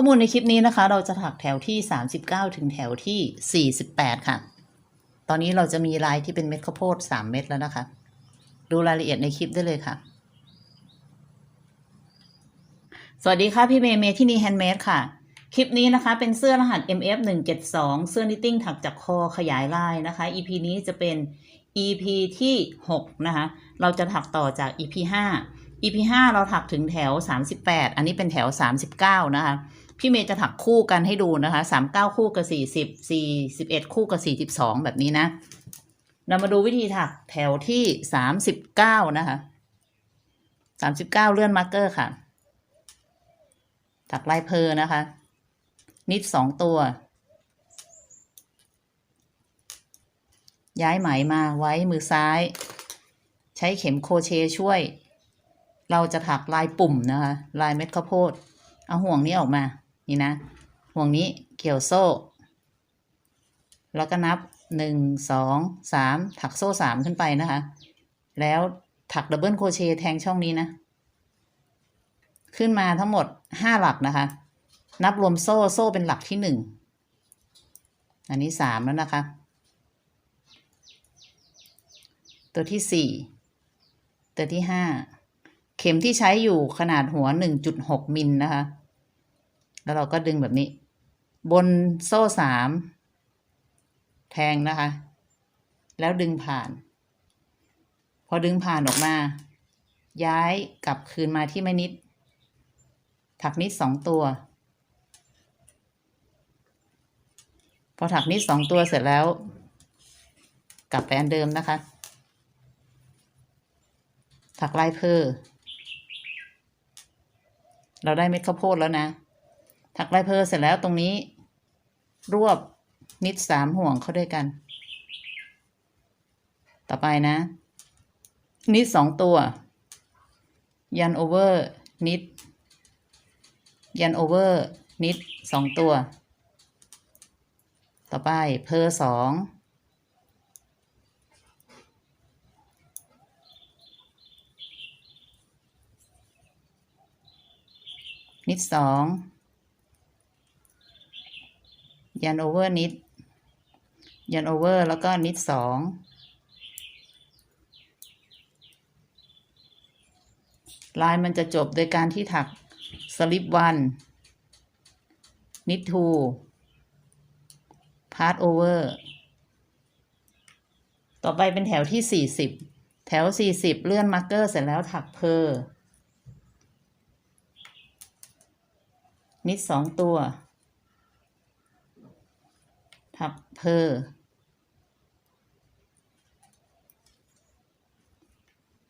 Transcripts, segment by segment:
ข้อมูลในคลิปนี้นะคะ เราจะถักแถวที่ 39 ถึงแถวที่ 48 ค่ะ ตอนนี้เราจะมีลายที่เป็นเม็ดข้าวโพด 3 เม็ดแล้วนะคะ ดูรายละเอียดในคลิปได้เลยค่ะ สวัสดีค่ะ พี่เมย์เมย์ที่นี่แฮนด์เมดค่ะ คลิปนี้นะคะ เป็นเสื้อรหัส MF 172เสื้อนิตติ้งถักจากคอขยายลายนะคะ EP นี้จะเป็น EP ที่ 6 นะคะ เราจะถักต่อจาก EP 5 EP 5เราถักถึงแถว 38 อันนี้เป็นแถว 39 นะคะ พี่เมย์จะถักคู่กันให้ดูนะคะ39คู่กับ40 41คู่กับ42แบบนี้นะ เรามาดูวิธีถักแถวที่39นะคะ39เก้าเลื่อนมาร์กเกอร์ค่ะ ถักลายเพอนะคะ นิดสองตัว ย้ายไหมมาไว้มือซ้าย ใช้เข็มโคเชช่วย เราจะถักลายปุ่มนะคะ ลายเม็ดข้าวโพดเอาห่วงนี้ออกมา นี่นะห่วงนี้เกี่ยวโซ่ แล้วก็นับหนึ่งสองสามถักโซ่สามขึ้นไปนะคะ แล้วถักดับเบิลโคเชต์แทงช่องนี้นะ ขึ้นมาทั้งหมดห้าหลักนะคะ นับรวมโซ่โซ่เป็นหลักที่หนึ่งอันนี้สามแล้วนะคะ ตัวที่สี่ตัวที่ห้าเข็มที่ใช้อยู่ขนาดหัวหนึ่งจุดหกมิลนะคะ แล้วเราก็ดึงแบบนี้ บนโซ่สามแทงนะคะ แล้วดึงผ่าน พอดึงผ่านออกมา ย้ายกลับคืนมาที่แม่นิด ถักนิดสองตัว พอถักนิดสองตัวเสร็จแล้ว กลับไปอันเดิมนะคะ ถักลายเพอเราได้เม็ดข้าวโพดแล้วนะ ถักลายเพอเสร็จแล้วตรงนี้ รวบนิดสามห่วงเข้าด้วยกัน ต่อไปนะ นิดสองตัว ยันโอเวอร์ นิด ยันโอเวอร์ นิดสองตัว ต่อไปเพอสองนิดสอง ยันโอเวอร์นิด ยันโอเวอร์แล้วก็นิดสองลายมันจะจบโดยการที่ถักสลิปวันนิดทูพาร์ตโอเวอร์ต่อไปเป็นแถวที่สี่สิบแถวสี่สิบเลื่อนมาร์กเกอร์เสร็จแล้วถักเพอนิดสองตัว ถักเพอ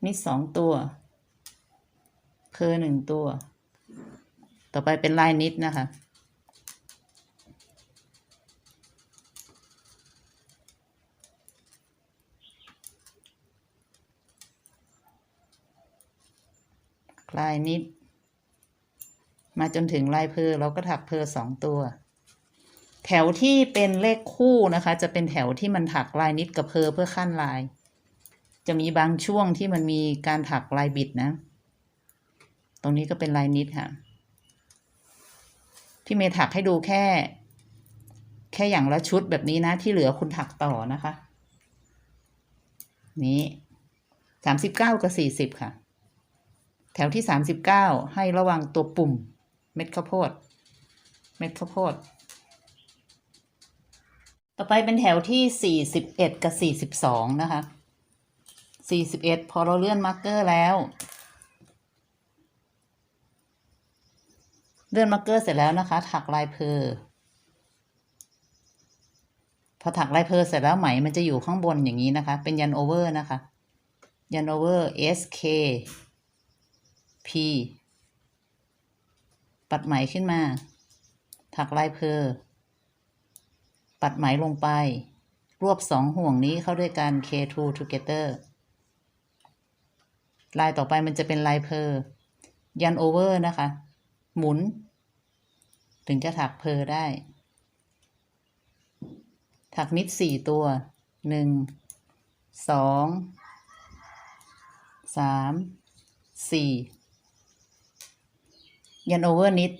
นิดสองตัว เพอหนึ่งตัว ต่อไปเป็นลายนิดนะคะลายนิด มาจนถึงลายเพอเราก็ถักเพอสองตัว แถวที่เป็นเลขคู่นะคะ จะเป็นแถวที่มันถักลายนิดกับเพอเพื่อขั้นลาย จะมีบางช่วงที่มันมีการถักลายบิดนะ ตรงนี้ก็เป็นลายนิดค่ะ พี่เมย์ถักให้ดูแค่ แค่อย่างละชุดแบบนี้นะ ที่เหลือคุณถักต่อนะคะ นี้สามสิบเก้ากับสี่สิบค่ะ แถวที่สามสิบเก้าให้ระวังตัวปุ่ม เม็ดข้าวโพด เม็ดข้าวโพด ต่อไปเป็นแถวที่สี่สิบเอ็ดกับสี่สิบสองนะคะสี่สิบเอ็ดพอเราเลื่อนมาร์กเกอร์แล้ว เลื่อนมาร์กเกอร์เสร็จแล้วนะคะ ถักลายเพอพอถักลายเพอเสร็จแล้วไหมมันจะอยู่ข้างบนอย่างนี้นะคะ เป็นยันโอเวอร์นะคะ ยันโอเวอร์ S K P ปัดไหมขึ้นมา ถักลายเพอ ปัดไหมลงไป รวบสองห่วงนี้เข้าด้วยกัน K2 together ลายต่อไปมันจะเป็นลายเพอยันโอเวอร์นะคะ หมุน ถึงจะถักเพอร์ได้ ถักนิดสี่ตัวหนึ่งสองสามสี่ยันโอเวอร์นิด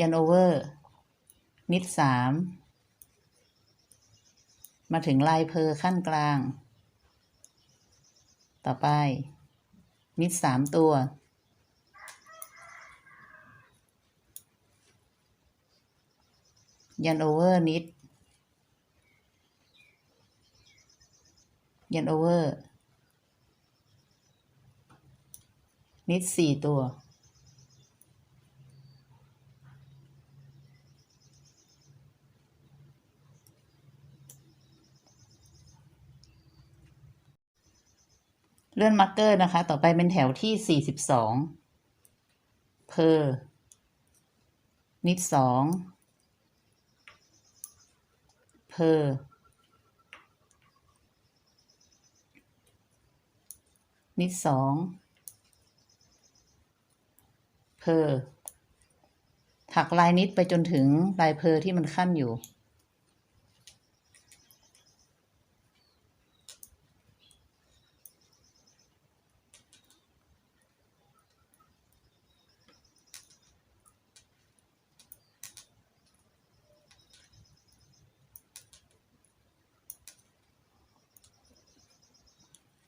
ยันโอเวอร์ นิดสามมาถึงลายเพอขั้นกลาง ต่อไปนิดสามตัว ยันโอเวอร์นิด ยันโอเวอร์ นิดสี่ตัว เลื่อนมาร์กเกอร์นะคะ ต่อไปเป็นแถวที่สี่สิบสองเพอนิดสองเพอนิดสองเพอถักลายนิดไปจนถึงลายเพอที่มันขั้นอยู่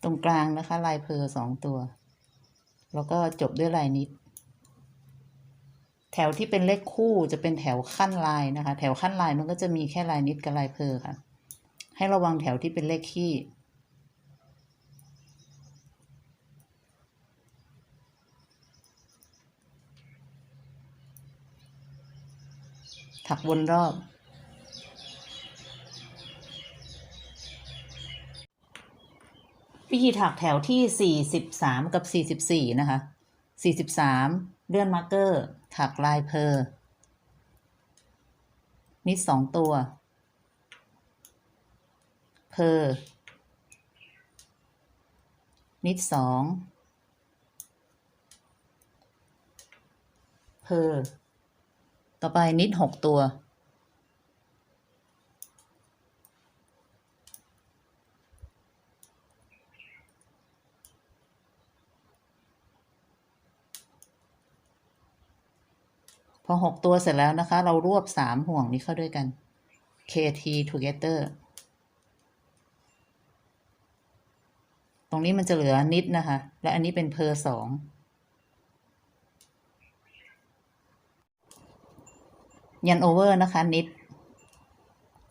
รงกลางนะคะ ลายเพอสองตัว แล้วก็จบด้วยลายนิด แถวที่เป็นเลขคู่จะเป็นแถวขั้นลายนะคะ แถวขั้นลายมันก็จะมีแค่ลายนิดกับลายเพอค่ะ ให้ระวังแถวที่เป็นเลขขี้ถักวนรอบ วิธีถักแถวที่ 43 กับ 44 นะคะ 43 เลื่อนมาร์กเกอร์ ถักลายเพอร์นิดสองตัว เพอร์นิดสองเพอร์ต่อไปนิดหกตัว พอหกตัวเสร็จแล้วนะคะ เรารวบสามห่วงนี้เข้าด้วยกัน KT together ตรงนี้มันจะเหลือนิดนะคะ และอันนี้เป็นเพอสองยันโอเวอร์นะคะนิด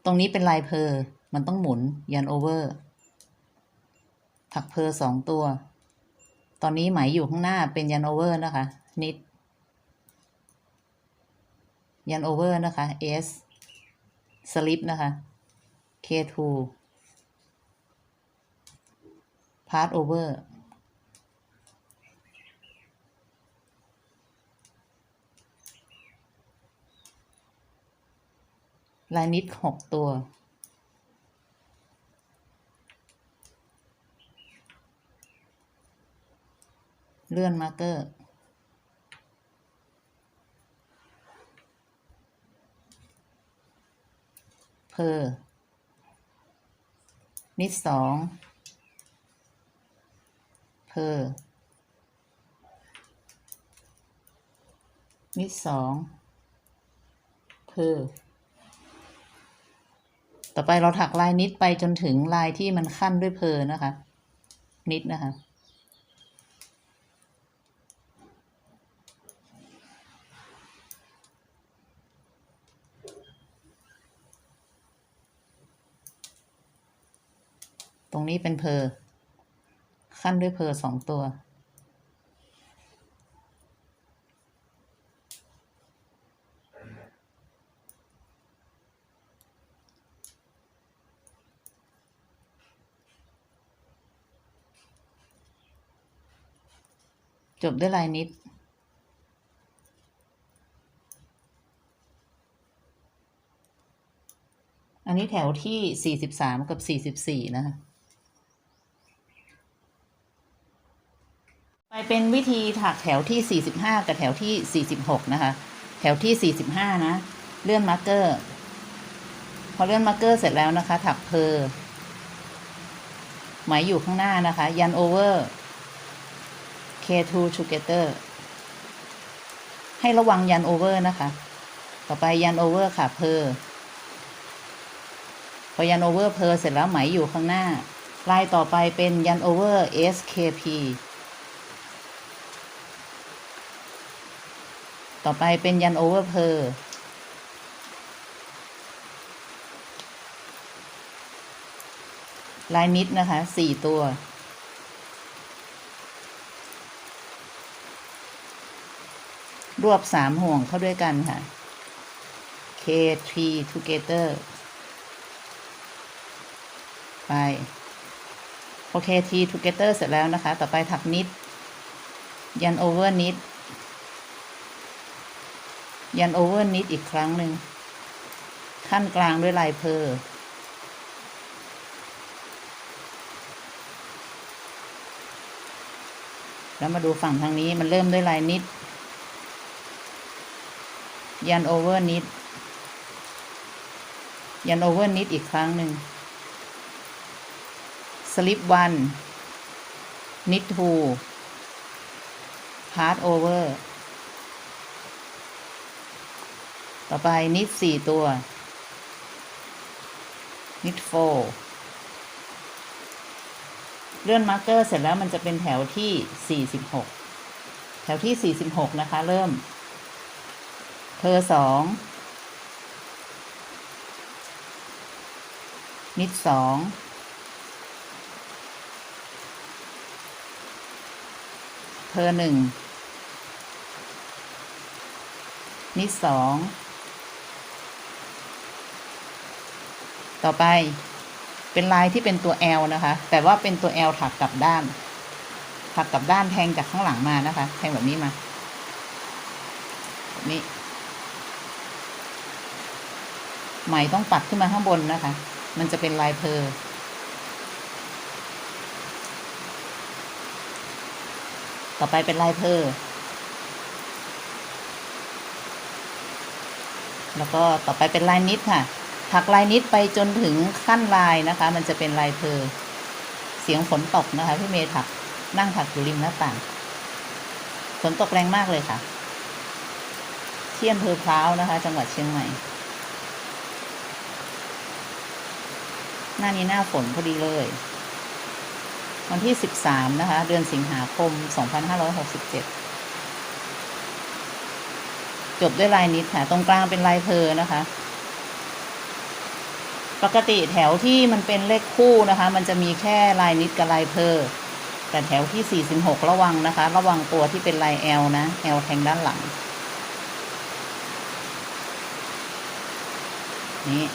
ตรงนี้เป็นลายเพอมันต้องหมุนยันโอเวอร์ ถักเพอสองตัว ตอนนี้ไหมอยู่ข้างหน้าเป็นยันโอเวอร์นะคะ นิด ยันโอเวอร์นะคะ S สลิปนะคะ K2 พาร์ o โอเวอร์ลายนิดหกตัว เลื่อนมาร์เกอร์ เพอนิดสองเพอนิดสองเพอต่อไปเราถักลายนิดไปจนถึงลายที่มันขั้นด้วยเพอนะคะ นิดนะคะ รงนี้เป็นเพอขั้นด้วยเพอสองตัว จบด้วยลายนิดอันนี้แถวที่สี่สิบสามกับสี่สิบสี่นะคะ ไป เป็นวิธีถักแถวที่ 45 กับแถวที่ 46 นะคะ แถวที่ 45 นะ เลื่อนมาร์กเกอร์ พอเลื่อนมาร์กเกอร์เสร็จแล้วนะคะ ถักเพอไหมอยู่ข้างหน้านะคะ ยันโอเวอร์ K2 together ให้ระวังยันโอเวอร์นะคะ ต่อไปยันโอเวอร์ค่ะเพอพอยันโอเวอร์เพอเสร็จแล้วไหมอยู่ข้างหน้า ลายต่อไปเป็นยันโอเวอร์ SKP ต่อไปเป็นยันโอเวอร์เพอร์ลายมิดนะคะสี่ตัว รวบสามห่วงเข้าด้วยกันค่ะ K3 together ไป โอเค T together เสร็จแล้วนะคะ ต่อไปถักนิด ยัน over นิด ยัน over นิดอีกครั้งหนึ่ง ขั้นกลางด้วยลายเพอร์แล้วมาดูฝั่งทางนี้มันเริ่มด้วยลายนิด ยันโอเวอร์นิด ยันโอเวอร์นิดอีกครั้งหนึ่ง สลิปวันนิดทูพาร์ตโอเวอร์ ต่อไปนิดสี่ตัว นิดโฟเลื่อนมาร์กเกอร์เสร็จแล้วมันจะเป็นแถวที่ 46 แถวที่ 46 นะคะ เริ่มเพอสองนิดสองเพอหนึ่งนิดสอง ต่อไปเป็นลายที่เป็นตัว L นะคะ แต่ว่าเป็นตัว L ถักกลับด้าน ถักกลับด้านแทงจากข้างหลังมานะคะ แทงแบบนี้มาแบบนี้ ไหมต้องปัดขึ้นมาข้างบนนะคะ มันจะเป็นลายเพอต่อไปเป็นลายเพอแล้วก็ต่อไปเป็นลายนิดค่ะ ถักลายนิดไปจนถึงขั้นลายนะคะ มันจะเป็นลายเพอเสียงฝนตกนะคะพี่เมย์ถักนั่งถักอยู่ริมหน้าต่างฝนตกแรงมากเลยค่ะที่อำเภอพร้าวนะคะ จังหวัดเชียงใหม่ หน้านี้หน้าฝนพอดีเลย วันที่ 13 นะคะ เดือนสิงหาคม 2567 จบด้วยลายนิดค่ะ ตรงกลางเป็นลายเพอนะคะ ปกติแถวที่มันเป็นเลขคู่นะคะ มันจะมีแค่ลายนิดกับลายเพอแต่แถวที่ 46 ระวังนะคะ ระวังตัวที่เป็นลาย L นะ L แทงด้านหลัง นี่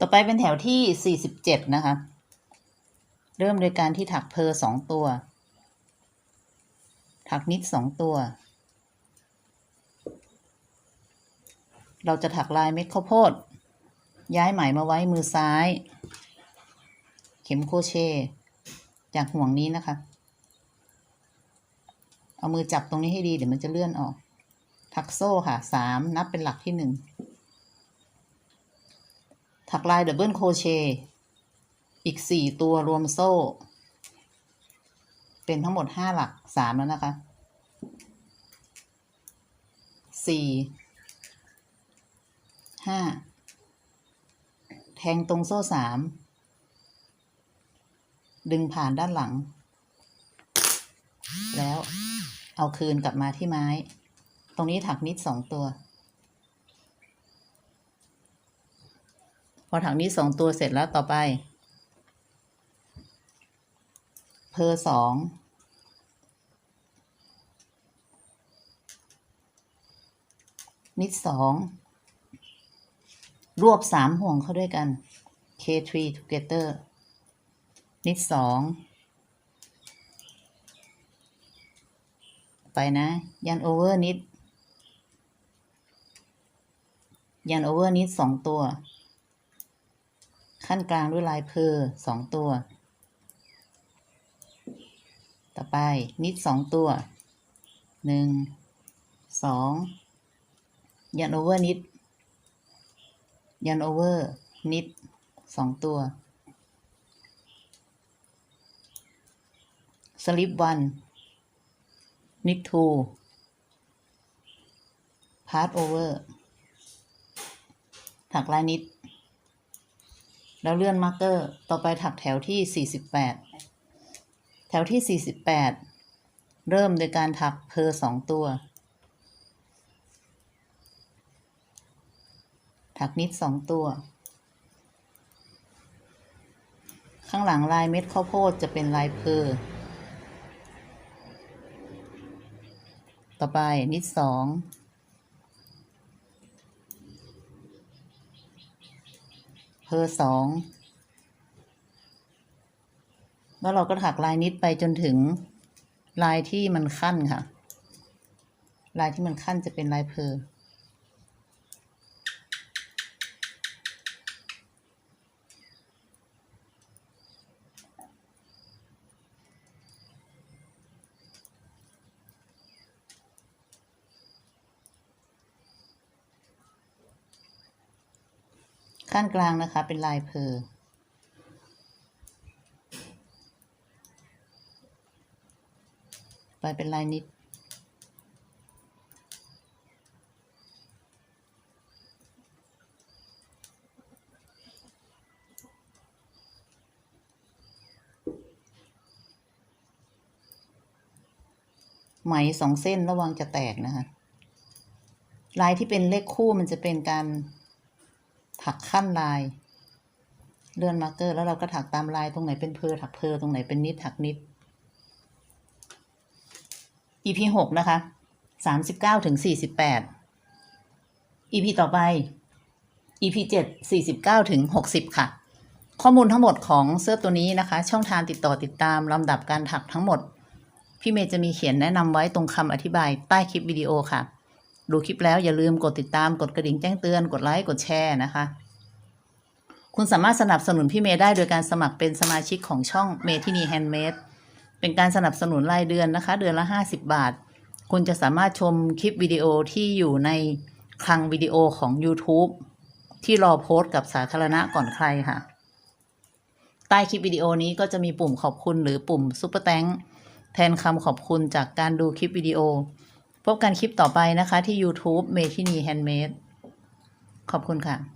ต่อไปเป็นแถวที่ 47 นะคะ เริ่มโดยการที่ถักเพอสองตัว ถักนิดสองตัว เราจะถักลายเม็ดข้าวโพด ย้ายไหมมาไว้มือซ้าย เข็มโครเชต์จากห่วงนี้นะคะ เอามือจับตรงนี้ให้ดี เดี๋ยวมันจะเลื่อนออก ถักโซ่ค่ะสามนับเป็นหลักที่หนึ่งถักลายดับเบิลโครเชต์อีกสี่ตัวรวมโซ่ เป็นทั้งหมดห้าหลักสามแล้วนะคะสี่ ห้าแทงตรงโซ่สามดึงผ่านด้านหลัง แล้วเอาคืนกลับมาที่ไม้ ตรงนี้ถักนิดสองตัว พอถักนิดสองตัวเสร็จแล้วต่อไป เพอสองนิดสอง รวบสามห่วงเข้าด้วยกัน K3 together นิดสองไปนะ ยันโอเวอร์นิด ยันโอเวอร์นิดสองตัว ขั้นกลางด้วยลายเพอสองตัว ต่อไปนิดสองตัวหนึ่งสองยันโอเวอร์นิด ยันโอเวอร์ นิดสองตัวสลิปวัน knit to part over ถักลายนิด แล้วเลื่อนมาร์กเกอร์ ต่อไปถักแถวที่ 48 แถวที่ 48 เริ่มโดยการถักเพอสองตัว ถักนิดสองตัว ข้างหลังลายเม็ดข้าวโพดจะเป็นลายเพอต่อไปนิดสองเพอสองแล้วเราก็ถักลายนิดไปจนถึงลายที่มันขั้นค่ะ ลายที่มันขั้นจะเป็นลายเพอ ขั้นกลางนะคะเป็นลายเพอไปเป็นลายนิด ไหมสองเส้นระวังจะแตกนะคะ ลายที่เป็นเลขคู่มันจะเป็นการ ถักขั้นลาย เลื่อนมาร์กเกอร์ แล้วเราก็ถักตามลายตรงไหนเป็นเพอถักเพอตรงไหนเป็นนิดถักนิด EP หกนะคะสามสิบเก้าถึงสี่สิบแปด EP ต่อไป EP เจ็ดสี่สิบเก้าถึงหกสิบค่ะ ข้อมูลทั้งหมดของเสื้อตัวนี้นะคะ ช่องทางติดต่อติดตามลำดับการถักทั้งหมด พี่เมย์จะมีเขียนแนะนำไว้ตรงคำอธิบายใต้คลิปวิดีโอค่ะ ดูคลิปแล้วอย่าลืมกดติดตามกดกระดิ่งแจ้งเตือนกดไลค์กดแชร์นะคะ คุณสามารถสนับสนุนพี่เมย์ได้โดยการสมัครเป็นสมาชิกของช่องเมทินีแฮนด์เมดเป็นการสนับสนุนรายเดือนนะคะ เดือนละ 50 บาท คุณจะสามารถชมคลิปวิดีโอที่อยู่ในคลังวิดีโอของ YouTube ที่รอโพสต์กับสาธารณะก่อนใครค่ะ ใต้คลิปวิดีโอนี้ก็จะมีปุ่มขอบคุณหรือปุ่มซุปเปอร์แตงแทนคำขอบคุณจากการดูคลิปวิดีโอ พบกันคลิปต่อไปนะคะที่ YouTube เมทินีแฮนด์เมดขอบคุณค่ะ